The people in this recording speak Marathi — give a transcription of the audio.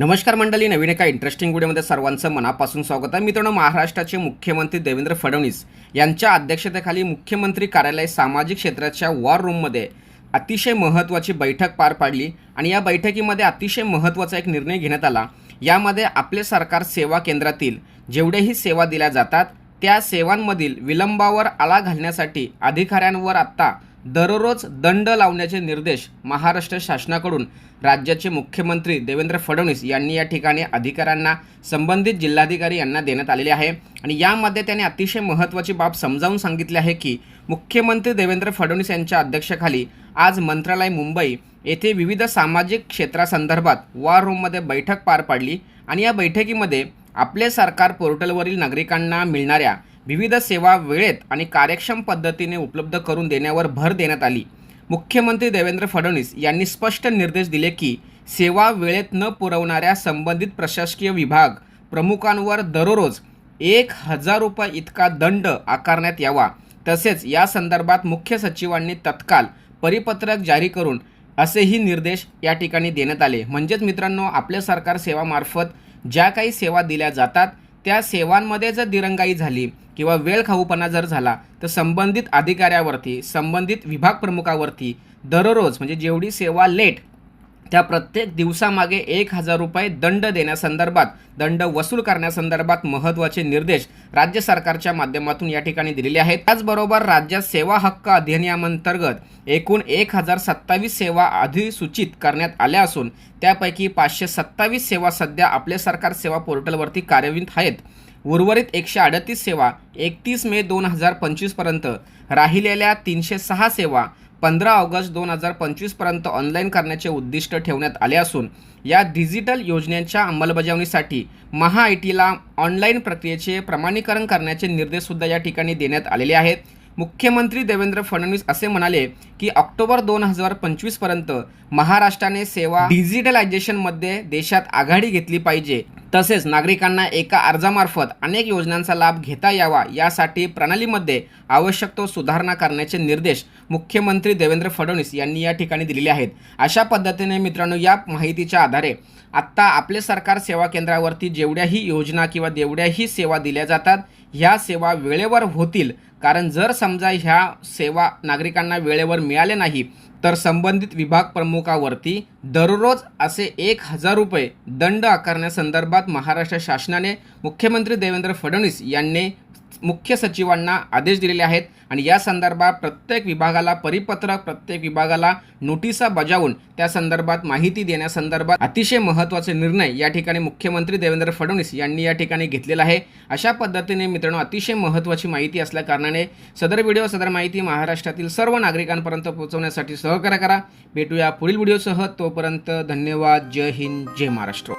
नमस्कार मंडळी नवीन एका इंटरेस्टिंग व्हिडिओमध्ये सर्वांचं मनापासून स्वागत आहे. मित्रांनो महाराष्ट्राचे मुख्यमंत्री देवेंद्र फडणवीस यांच्या अध्यक्षतेखाली मुख्यमंत्री कार्यालय सामाजिक क्षेत्राच्या वॉर रूममध्ये अतिशय महत्त्वाची बैठक पार पाडली आणि या बैठकीमध्ये अतिशय महत्त्वाचा एक निर्णय घेण्यात आला. यामध्ये आपले सरकार सेवा केंद्रातील जेवढेही सेवा दिल्या जातात त्या सेवांमधील विलंबावर आळा घालण्यासाठी अधिकाऱ्यांवर आत्ता दररोज दंड लावण्याचे निर्देश महाराष्ट्र शासनाकडून राज्याचे मुख्यमंत्री देवेंद्र फडणवीस यांनी या ठिकाणी अधिकाऱ्यांना संबंधित जिल्हाधिकारी यांना देण्यात आलेले आहे. आणि यामध्ये त्यांनी अतिशय महत्त्वाची बाब समजावून सांगितली आहे की मुख्यमंत्री देवेंद्र फडणवीस यांच्या अध्यक्षाखाली आज मंत्रालय मुंबई येथे विविध सामाजिक क्षेत्रासंदर्भात वॉर रूममध्ये बैठक पार पाडली. आणि या बैठकीमध्ये आपले सरकार पोर्टलवरील नागरिकांना मिळणाऱ्या विविध सेवा वेळेत आणि कार्यक्षम पद्धतीने उपलब्ध करून देण्यावर भर देण्यात आली. मुख्यमंत्री देवेंद्र फडणवीस यांनी स्पष्ट निर्देश दिले की सेवा वेळेत न पुरवणाऱ्या संबंधित प्रशासकीय विभाग प्रमुखांवर दररोज एक हजार रुपये इतका दंड आकारण्यात यावा. तसेच या संदर्भात मुख्य सचिवांनी तत्काल परिपत्रक जारी करून असेही निर्देश या ठिकाणी देण्यात आले. म्हणजेच मित्रांनो आपल्या सरकार सेवामार्फत ज्या काही सेवा दिल्या जातात त्या सेवांमध्ये जर दिरंगाई झाली किंवा वेळ खाऊपणा जर झाला तर संबंधित अधिकाऱ्यावरती संबंधित विभाग प्रमुखावरती दररोज म्हणजे जेवढी सेवा लेट त्या प्रत्येक दिवसामागे एक हजार रुपये दंड देण्यासंदर्भात दंड वसूल करण्यासंदर्भात महत्त्वाचे निर्देश राज्य सरकारच्या माध्यमातून या ठिकाणी दिलेले आहेत. त्याचबरोबर राज्यात सेवा हक्क अधिनियमांतर्गत एकूण एक हजार सत्तावीस सेवा अधिसूचित करण्यात आल्या असून त्यापैकी पाचशे सत्तावीस सेवा सध्या आपले सरकार सेवा पोर्टलवरती कार्यान्वित आहेत. उर्वरित एकशे अडतीस सेवा एकतीस मे दोन हजार पंचवीसपर्यंत राहिलेल्या तीनशे सहा सेवा पंधरा ऑगस्ट दोन हजार पंचवीसपर्यंत ऑनलाईन करण्याचे उद्दिष्ट ठेवण्यात आले असून या डिजिटल योजनेच्या अंमलबजावणीसाठी महा आय टीला ऑनलाईन प्रक्रियेचे प्रमाणीकरण करण्याचे निर्देशसुद्धा या ठिकाणी देण्यात आलेले आहेत. मुख्यमंत्री देवेंद्र फडणवीस असे म्हणाले की ऑक्टोबर दोन हजार पंचवीसपर्यंत महाराष्ट्राने सेवा डिजिटलायझेशनमध्ये देशात आघाडी घेतली पाहिजे. तसेच नागरिकांना एका अर्जामार्फत अनेक योजनांचा लाभ घेता यावा यासाठी प्रणालीमध्ये आवश्यक तो सुधारणा करण्याचे निर्देश मुख्यमंत्री देवेंद्र फडणवीस यांनी या ठिकाणी दिलेले आहेत. अशा पद्धतीने मित्रांनो या माहितीच्या आधारे आत्ता आपले सरकार सेवा केंद्रावरती जेवढ्याही योजना किंवा जेवढ्याही सेवा दिल्या जातात ह्या सेवा वेळेवर होतील. कारण जर समजा ह्या सेवा नागरिकांना वेळेवर मिळाल्या नाही तर संबंधित विभाग प्रमुखावरती दररोज असे एक हजार रुपये दंड आकारण्यासंदर्भात महाराष्ट्र शासनाने मुख्यमंत्री देवेंद्र फडणवीस यांनी मुख्य सचिवांना आदेश दिलेले आहेत आणि या संदर्भात प्रत्येक विभागाला परिपत्रक प्रत्येक विभागाला नोटिसा बजावून त्या संदर्भात माहिती देण्यासंदर्भात अतिशय महत्त्वाचे निर्णय या ठिकाणी मुख्यमंत्री देवेंद्र फडणवीस यांनी या ठिकाणी घेतलेला आहे. अशा पद्धतीने मित्रांनो अतिशय महत्त्वाची माहिती असल्याकारणाने सदर व्हिडिओ सदर माहिती महाराष्ट्रातील सर्व नागरिकांपर्यंत पोहोचवण्यासाठी सहकार्य करा. भेटूया पुढील व्हिडिओसह. तोपर्यंत धन्यवाद. जय हिंद. जय महाराष्ट्र.